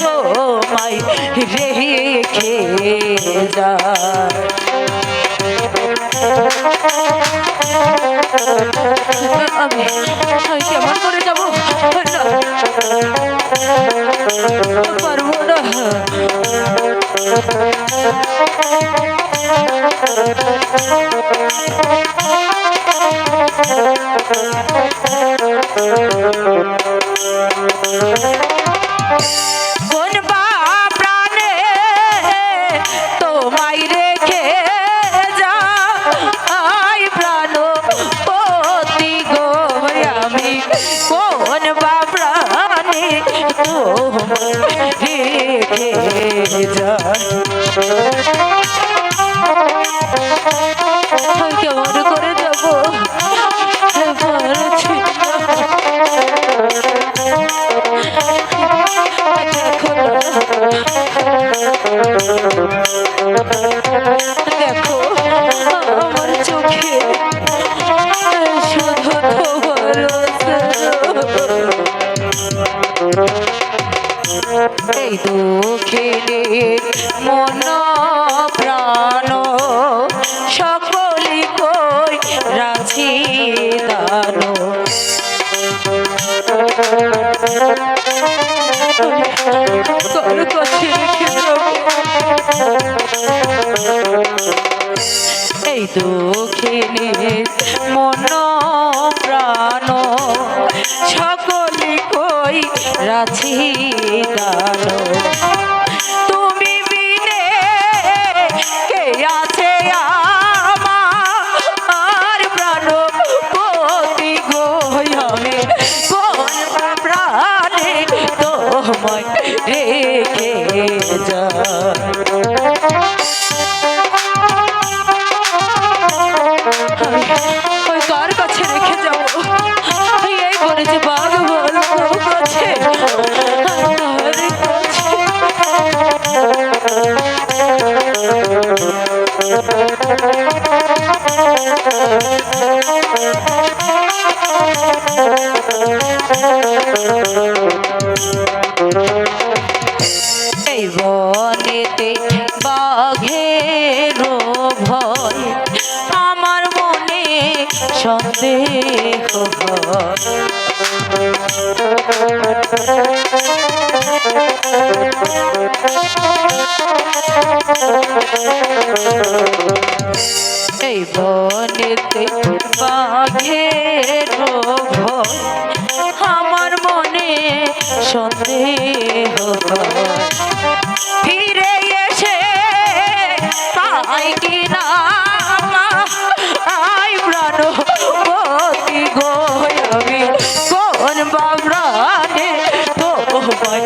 তোমায় রেখে যায়। আমি কেমন করে যাব? পারব না। কোন রেখে যাই কেমন করে যাব দেখো আমার চোখে শুধু এই দুঃখিনী মন প্রাণ সকলি কই রাখি দানো। এই দুঃখিনী মন প্রাণ রাছি গান তুমি বিনে কে আছে আমার? প্রাণ পতি গো কোন প্রাণে তোমায় রেখে যায় সন্দেহ এই বনেতে বাঘের আমার মনে সন্দেহ ফিরে এসে তাই কি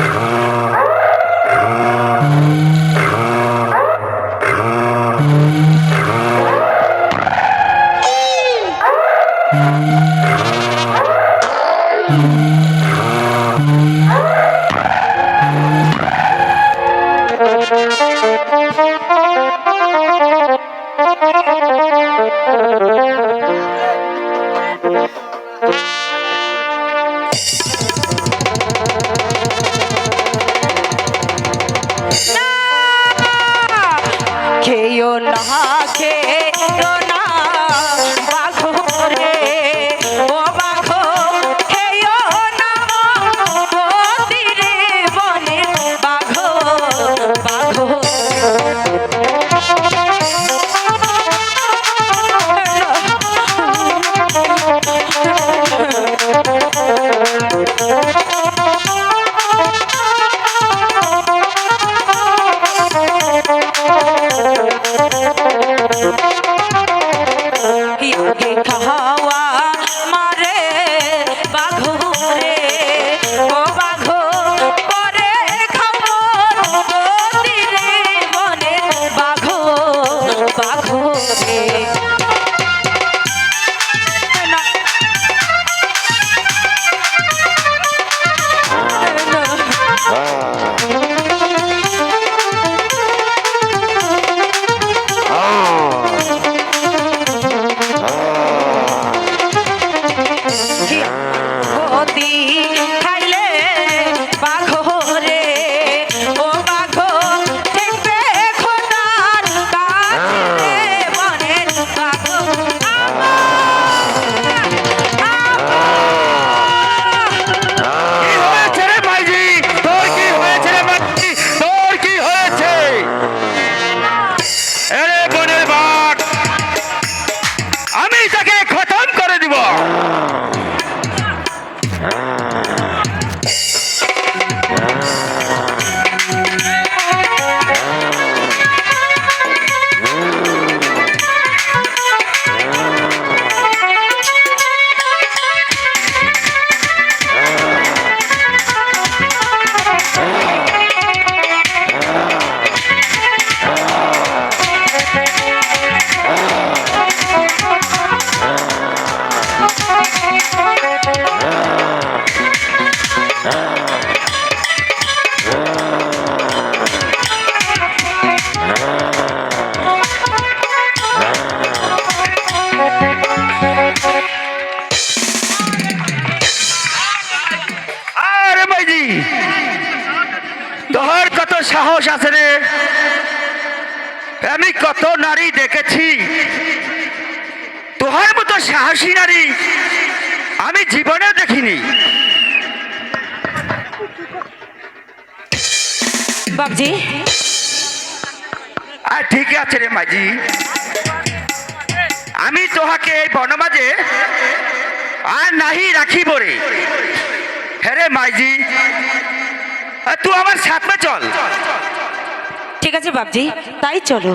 Música Nice. তোর কত সাহস আছে রে? আমি কত নারী দেখেছি। তোহার মতো সাহসী নারী আমি জীবনে দেখিনি। বাবজি আর ঠিক আছে রে মাঝি আমি তোহাকে এই বনমাঝে আর নাহি রাখিব রে। হ্যাঁ রে মাইজি। তুই আমার সাথে চল ঠিক আছে বাবজি তাই চলো